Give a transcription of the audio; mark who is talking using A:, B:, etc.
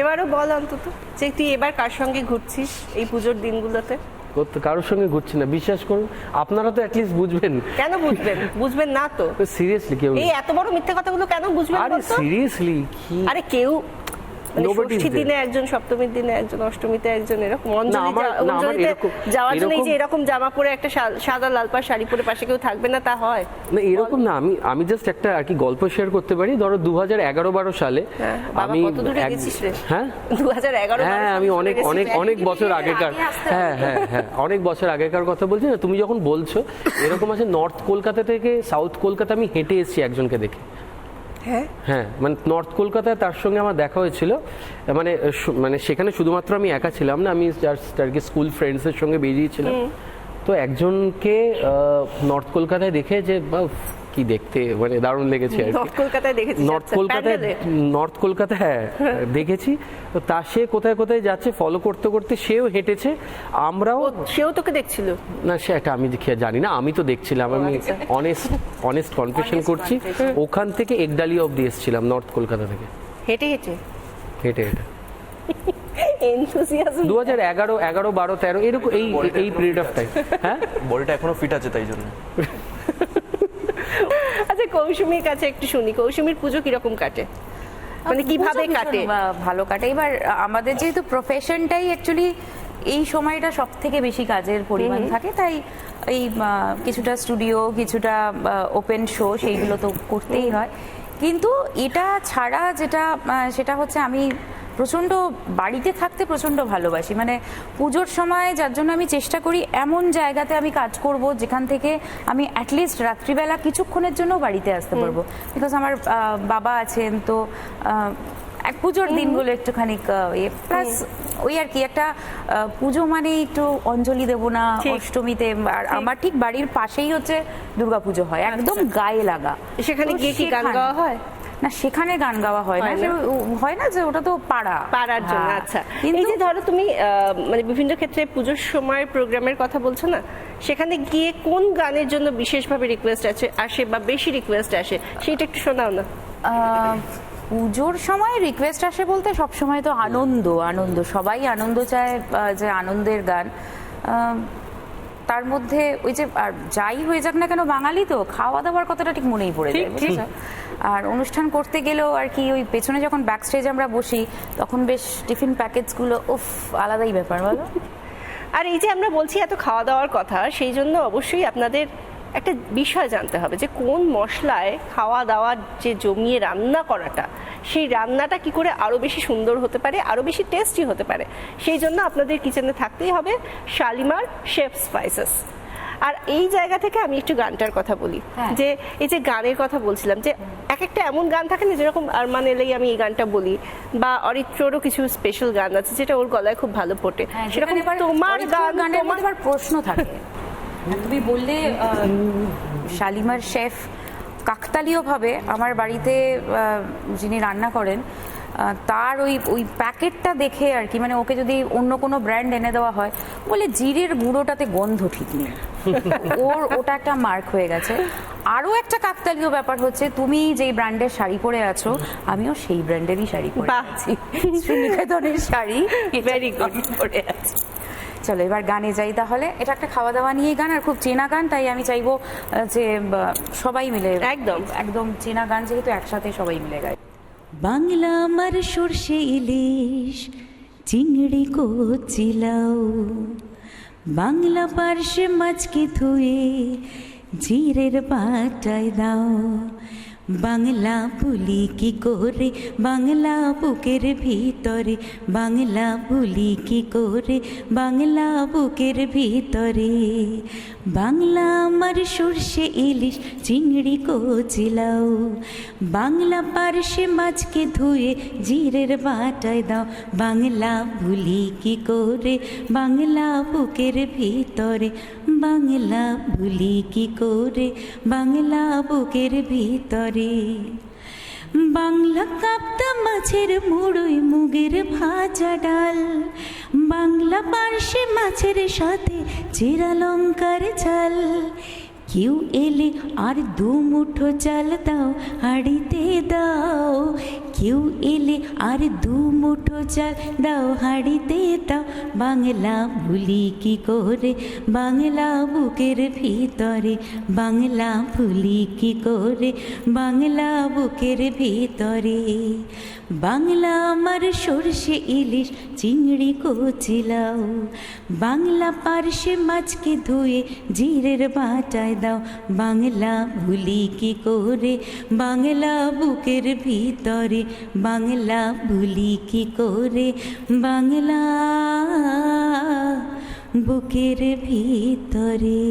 A: এবারও বল অন্তত যে তুই এবার কার সঙ্গে ঘুরছিস এই পুজোর দিনগুলোতে?
B: কারোর সঙ্গে ঘুরছি না। বিশ্বাস করুন আপনারা তো অ্যাটলিস্ট বুঝবেন।
A: কেন বুঝবেন? বুঝবেন না তো।
B: সিরিয়াসলি কেউ
A: এই এত বড় মিথ্যা কথাগুলো কেন বুঝবেন
B: আরে সিরিয়াসলি কি
A: আরে কেউ ষষ্ঠীর দিনে একজন সপ্তমীর দিনে একজন অষ্টমীতে একজন এরকম অঞ্জলি
B: আমার-
A: যা-
B: না, আমার
A: অঞ্জলিতে যাওয়ার জন্য যে
B: এরকম-
A: এরকম জামা পরে একটা সাদা লাল পাড় শাড়ি পরে পাশে কেউ থাকবে না তা হয়।
B: না এরকম না আমি আমি জাস্ট একটা আর কি গল্প শেয়ার করতে পারি। ধরো দু হাজার এগারো বারো সালে
A: হ্যাঁ,
B: আমি
A: দূরে
B: এক-
A: গেছিস রে?
B: হ্যাঁ?
A: দু হাজার এগারো
B: হ্যাঁ আমি অনেক অনেক অনেক বছর আগেকার হ্যাঁ হ্যাঁ হ্যাঁ অনেক বছর আগেকার কথা বলছি না তুমি যখন বলছো এরকম আছে নর্থ কলকাতা থেকে সাউথ কলকাতা আমি হেঁটে এসেছি একজনকে দেখে।
A: হ্যাঁ।
B: হ্যাঁ মানে নর্থ কলকাতায় তার সঙ্গে আমার দেখা হয়েছিল। মানে মানে সেখানে শুধুমাত্র আমি একা ছিলাম না আমি জাস্ট আর কি স্কুল ফ্রেন্ডসের সঙ্গে বেরিয়েছিলাম। তো একজনকে নর্থ কলকাতায় দেখে যে কি দেখতে? মানে দারুণ লেগেছে আর
A: নর্থ কলকাতায় দেখেছিস
B: নর্থ কলকাতায় নর্থ কলকাতা হ্যাঁ দেখেছি। তো তা সে কোথায় কোথায় যাচ্ছে ফলো করতে করতে সেও হেঁটেছে। আমরাও
A: সেও তোকে দেখছিল?
B: না সেটা আমি দেখে জানি না আমি তো দেখছিলাম আমি। অনেস্ট অনেস্ট কনফেশন করছি। ওখান থেকে একডালি অব্দি এসেছিলাম নর্থ কলকাতা থেকে।
A: হেঁটে হেঁটে?
B: হেঁটে হেঁটে।
A: এনথুসিয়াজম
B: দু হাজার এগারো এগারো বারো তেরো এরকম এই এই পিরিয়ড অফ টাইম হ্যাঁ
C: বডিটা এখনও ফিট আছে তাই জন্য।
A: কৌসুমীর কাছে একটু শুনি। কৌসুমীর পুজো কীরকম কাটে? মানে কীভাবে কাটে?
D: ভালো কাটে। এবার আমাদের যেহেতু প্রফেশনটাই অ্যাকচুয়ালি এই সময়টা সব থেকে বেশি কাজের পরিমাণ থাকে তাই এই কিছুটা স্টুডিও কিছুটা ওপেন শো সেইগুলো তো করতেই হয়। কিন্তু এটা ছাড়া যেটা সেটা হচ্ছে আমি প্রচণ্ড বাড়িতে থাকতে প্রচণ্ড ভালোবাসি। মানে পুজোর সময় যার জন্য আমি চেষ্টা করি এমন জায়গাতে আমি কাজ করব যেখান থেকে আমি অ্যাটলিস্ট রাত্রিবেলা কিছুক্ষণের জন্য বাড়িতে আসতে পারব। বিকজ আমার বাবা আছেন তো এক পুজোর দিনগুলো একটুখানি প্লাস ওই আর কি একটা পুজো মানে একটু অঞ্জলি দেবো না অষ্টমীতে আর আমার ঠিক বাড়ির পাশেই হচ্ছে দুর্গাপুজো হয় একদম গায়ে লাগা।
A: সেখানে গিয়ে কি গান গাওয়া হয়?
D: না সেখানে গান গাওয়া হয় না
A: হয় না?
D: যে- ওটা তো পাড়া।
A: পাড়ার জন্য
D: হ্যাঁ।
A: আচ্ছা। এই যে ধরো তুমি মানে বিভিন্ন ক্ষেত্রে পুজোর সময় প্রোগ্রামের কথা বলছো না সেখানে গিয়ে কোন গানের জন্য বিশেষভাবে রিকোয়েস্ট আছে? আসে বা বেশি রিকোয়েস্ট আসে? সেটা একটু শোনাও না।
D: পুজোর সময় রিকোয়েস্ট আসে বলতে সব সময় তো আনন্দ আনন্দ। সবাই আনন্দ চায় যে আনন্দের গান। তার মধ্যে ওই যে আর যাই হয়ে যাক না কেন বাঙালি তো খাওয়া দাওয়ার কথাটা ঠিক মনেই পড়ে যায়? আর অনুষ্ঠান করতে গেলেও আর কি ওই পেছনে যখন ব্যাক স্টেজে আমরা বসি তখন বেশ টিফিন প্যাকেজগুলো উফ আলাদাই ব্যাপার বলো
A: আর এই যে আমরা বলছি এত খাওয়া দাওয়ার কথা সেই জন্য অবশ্যই আপনাদের একটা বিষয় জানতে হবে যে কোন মশলায় খাওয়া দাওয়ার যে জমিয়ে রান্না করাটা সেই রান্নাটা কি করে আরও বেশি সুন্দর হতে পারে আরও বেশি টেস্টি হতে পারে? সেই জন্য আপনাদের কিচেনে থাকতেই হবে শালিমার শেফ স্পাইসেস আর এই জায়গা থেকে আমি একটু গানটার কথা বলি।
D: হ্যাঁ।
A: যে এই যে গানের কথা বলছিলাম যে এক একটা এমন গান থাকে না যেরকম আরমান এলেই আমি এই গানটা বলি বা অরিত্ররও কিছু স্পেশাল গান আছে যেটা ওর গলায় খুব ভালো ফোটে।
D: হ্যাঁ,
A: সেরকম তোমার গান তোমার
D: প্রশ্ন থাকে। তুমি বললে শালিমার শেফ কাকতালীয়ভাবে আমার বাড়িতে যিনি রান্না করেন তার ওই ওই প্যাকেটটা দেখে আর কি মানে ওকে যদি অন্য কোনো ব্র্যান্ড এনে দেওয়া হয় বলে জিরের গুঁড়োটাতে গন্ধ ঠিক নেই। ওর ওটা একটা মার্ক হয়ে গেছে। আরও একটা কাকতালীয় ব্যাপার হচ্ছে তুমি যেই ব্র্যান্ডের শাড়ি পরে আছো আমিও সেই ব্র্যান্ডেরই শাড়ি পরে আছি। শ্রীনিকেতনের শাড়ি
A: Very good.
D: পরে আছি। চলো এবার গানে যাই তাহলে। এটা একটা খাওয়া দাওয়া নিয়ে গান আর খুব চেনা গান তাই আমি চাইব যে সবাই মিলে
A: একদম।
D: একদম চেনা গান যেহেতু একসাথে সবাই মিলে গাই
E: বাংলা আমার সর্ষে ইলিশ চিংড়ি কচিলাও। বাংলা পার্শ্বে মাছকে ধুয়ে জিরের বাটায় দাও। বাংলা বলি কি করে? বাংলা বুকের ভিতরে, বাংলা বলি কি করে? বাংলা বুকের ভিতরে। বাংলা আমার সর্ষে ইলিশ, চিংড়ি, কচিলাও। বাংলা পার্শ্বে মাছকে ধুয়ে জিরের বাটায় দাও। বাংলা ভুলি কি করে? বাংলা বুকের ভিতরে, বাংলা ভুলি কি করে? বাংলা বুকের ভিতরে। বাংলা কাপ্তা মাছের মুড়ুই মুগের ভাজা ডাল। বাংলা পার্শ্বে মাছের সাথে জিরা লঙ্কার ঝাল। কেউ এলে আর দু মুঠো চাল দাও হাড়িতে দাও
D: কেউ এলে আর দু মুঠো চাল দাও হাড়িতে দাও বাংলা ভুলি কি করে বাংলা বুকের ভিতরে বাংলা ভুলি কি করে বাংলা বুকের ভিতরে বাংলা আমার সর্ষে ইলিশ চিংড়ি কচিলাও বাংলা পার্শ্বে মাছকে ধুয়ে জিরের বাটায় দাও, বাংলা ভুলি কি করে? বাংলা বুকের ভিতরে, বাংলা ভুলি কি করে? বাংলা বুকের ভিতরে।